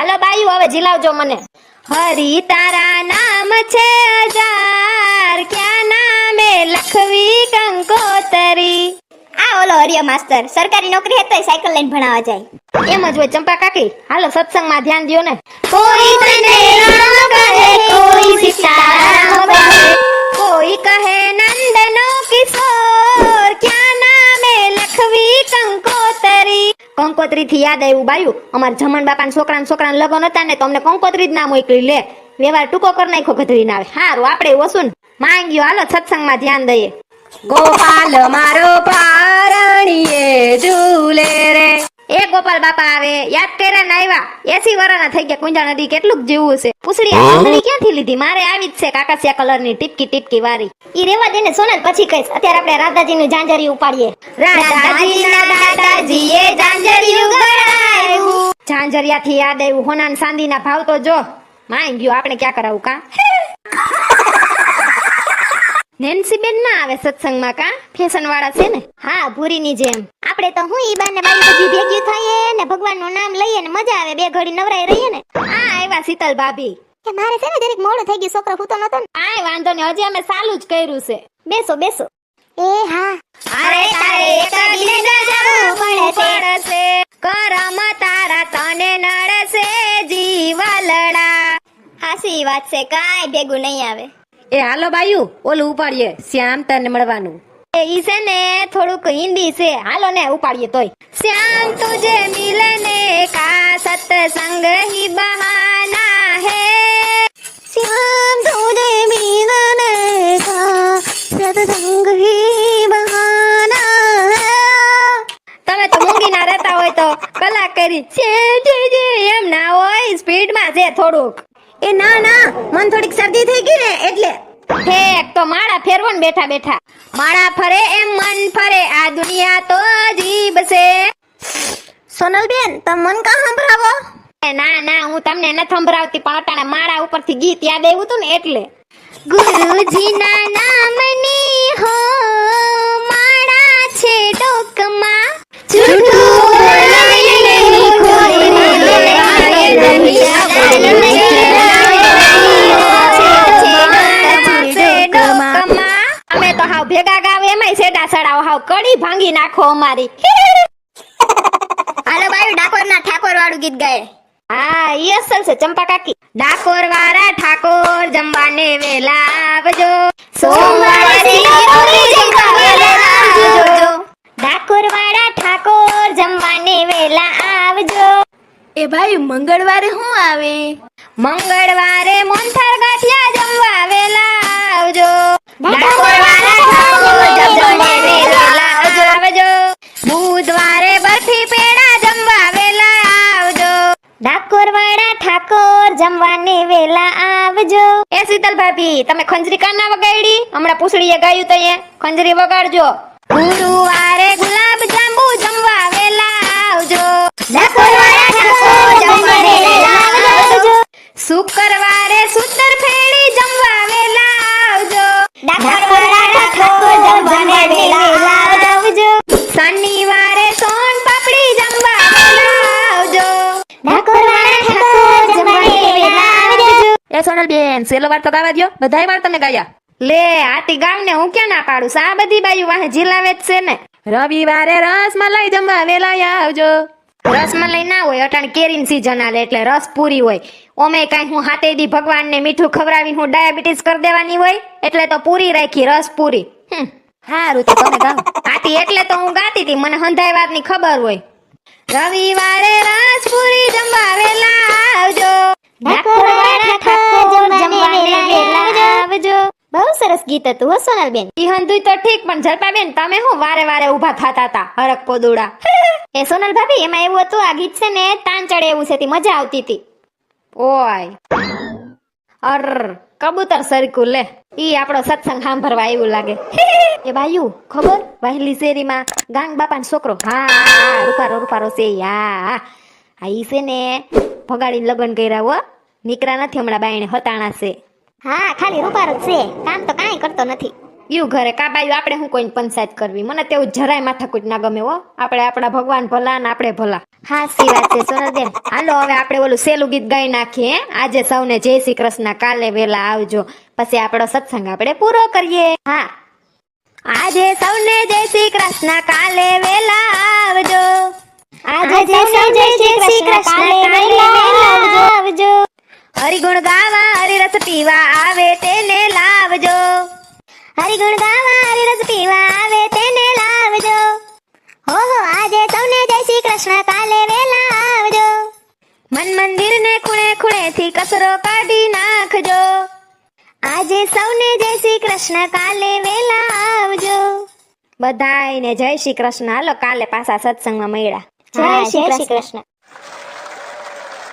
હાલો બાયું, હવે જીલાવજો મને. હરી તારા નામ છે હજાર, ક્યાં નામે લખવી કંકોતરી આ ઓલો હરિયો માસ્તર, સરકારી નોકરી હે સાયકલ લઈને ભણાવા જાય. એમ જ હોય ચંપા કાકી. હાલો સત્સંગમાં ધ્યાન દ્યો ને. કોઈ તને રામ કહે, કોઈ સીતારામ કહે. કોઈ કહે કંકોત્રી થી યાદ આવ્યું, બાયું? અમારા જમણ બાપાના છોકરા છોકરાના લગ્ન હતા ને તો કંકોત્રી જ ના મોકલી લે. વ્યવહાર ટૂંકો કરી નાખ્યો ગધરી ના આવે. હારું, આપણે વસુન માંગ્યો, હાલો, સત્સંગમાં ધ્યાન દઈએ. ગોપાલ, મારો પારણીએ ઝૂલે રે. એ ગોપાલ બાપા આવે યાદ કર્યા ને આવ્યા એસી વરાના થઈ ગયા કુંજા નદી કેટલું જીવું છે. પૂછડી પૂંછડી ક્યાંથી લીધી? મારે આવી જ છે કાકાસિયા કલરની ટીપકી ટીપકી વારી. ઈ રેવા દે ને સોનલ પછી કહીશ. અત્યારે આપણે રાધાજી નું જાંજરી ઉપાડીએ. રાધાજીના દાદાજીએ ઝાંઝરિયું ગળાયું. ઝાંઝરિયાથી યાદ આવ્યું. હોનાન સાંદીના ભાવ તો જો. માઈ ગયો આપણે ક્યાં કરાવું કા? નેન્સી બેન ના આવે સત્સંગમાં કા? ફેશન વાળા છે ને? હા ભૂરીની જેમ. આપણે તો હું ઈ બાને બારી બધી ભેગી થઈએ ને ભગવાનનું નામ લઈએ ને મજા આવે. બે ઘડી નવરાઈ રહીએ ને. આ આવ્યા શીતલ ભાભી. કે મારે છે ને જરીક મોડું થઈ ગયું છોકરો હૂતો નતો ને. આય વાંધો ને હજી અમે સાલું જ કર્યું છે. બેસો બેસો. એ હા. અરે તારે એકડીને જવું પડશે. કરમ તારા તને નડશે જીવલડા. હાસી વાત છે કાઈ ભેગું નહીં આવે. એ હાલો બાયુ ઓલું ઉપાડીએ શ્યામ તને મળવાનું. ઈ છે ને થોડુંક હિન્દી છે. હાલો ને ઉપાડીએ તોય. શ્યામ તુજે મિલને કા સત્સંગ હી બહાના હે. શ્યામ તુજે મિલને કા સત્સંગ હી બહાના તમે તો મૂંગી ના રહેતા હોય તો કલાક કરી છે જે જે એમ ના હોય સ્પીડમાં છે થોડુંક. એ ના ના મન થોડીક શરદી થઈ ગઈ ને એટલે ઠેક તો માળા ફેરવો ને બેઠા બેઠા. માળા ફરે એમ મન ફરે આ દુનિયા તો અજીબ છે. સોનલ બેન તમ મન કા સંભળાવો? ના ના હું તમને નથી સંભળાવતી પણ અટાણે માળા ઉપરથી ગીત યાદ આવ્યું હતું ને એટલે. ગુરુજીના નામની હો માળા છે ડોકમાં હાવ કડી ભાંગી નાખો અમારી. હાલો બાયું ડાકોરના ઠાકોર વાળું ગીત ગાય. હા ઈ અસલ છે ચંપા કાકી. ડાકોર વાળા ઠાકોર જમવાને વેલા આવજો. ડાકોર વાળા ઠાકોર જમવાને વેલા આવજો. એ ભાઈ મંગળવારે શું આવે? મંગળવારે મોનથાર જમવાને વેલા આવજો. એ શીતલ ભાભી તમે ખંજરી કા ના વગાડી હમણાં પૂછડીએ ગાયું તો એ ખંજરી વગાડજો. ગુરુવારે ગુલાબ એ સોનલ બેન સેલો વાર તો ગાવા દો બધાય વાર તમે ગાયા. લે આતી ગામ ને હું ક્યાં ના પાડું? સા બધી બાજુ વાહે જીલાવે જ છે ને. રવિવારે રસમલાઈ જમવા વેલા આવજો. રસમલાઈ ના હોય અટાણ કેરીન સીઝન આલે એટલે રસ પૂરી હોય. ઓમે કાંઈ હું હાથે દી ભગવાનને મીઠું ખવડાવી હું ડાયાબિટીસ કરી દેવાની હોય એટલે તો પૂરી રાખી રસ પૂરી. હારું તો તમે ગાઓ. આતી એટલે તો હું ગાતી હતી મને હંધાઈ વાતની ખબર હોય. રવિવારે રસ પૂરી જમવા વેલા આવજો. બહુ સરસ ગીત હતું હો સોનલબેન. ઈ હંધુય તો ઠીક પણ જલપાબેન તમે હું વારે વારે ઊભા થાતા હતા હરક પોદુડા. એ સોનલ ભાભી એમાં એવું હતું આ ગીત છે ને તાન ચડે એવું છે તે મજા આવતી હતી. ઓય. અર કબૂતર સરકું લે. ઈ આપણો સત્સંગ સાંભળવા આવ્યું લાગે. એ બાયુ ખબર? વહેલી શેરીમાં ગાંગ બાપાનો છોકરો. હા રૂપારો રૂપારો છે હા આ ઈ છે ને ભગાડીને લગ્ન કર્યા હો. નીકળ્યા નથી હમણાં બાયણે હતાણા છે. હા ખાલી રૂપારો જ છે. કામ તો કાંઈ કરતો નથી. યુ ઘરે કાબાયું આપણે હું કોઈને પંચાયત કરવી? મને તેવું જરાય માથાકૂટ ના ગમે હો. આપણે આપણા ભગવાન ભલા ને આપણે ભલા. હાચી વાત છે સોનલબેન. હાલો હવે આપણે ઓલું સેલું ગીત ગાઈ નાખીએ હે? આજે સૌને જય શ્રી કૃષ્ણ કાલે વેલા આવજો. પછી આપણો સત્સંગ આપણે પૂરો કરીએ. હા. આજે સૌને જય શ્રી કૃષ્ણ કાલે વેલા આવજો. આજે સૌને જય શ્રી કૃષ્ણ કાલે આવજો. હરિગુણ ગાવા હરિરસ પીવા આવે તેને લાવજો. હરિગુણ ગાવા હરિરસ પીવા આવે તેને લાવજો. હો હો આજે સૌને જય શ્રી કૃષ્ણ કાલે વેલા આવજો. મન મંદિર ને ખૂણે ખૂણે થી કચરો કાઢી નાખજો. આજે સૌને જય શ્રી કૃષ્ણ કાલે વેલા આવજો. બધાયને જય શ્રી કૃષ્ણ. હાલો કાલે પાછા સત્સંગમાં મળ્યા. જય શ્રી કૃષ્ણ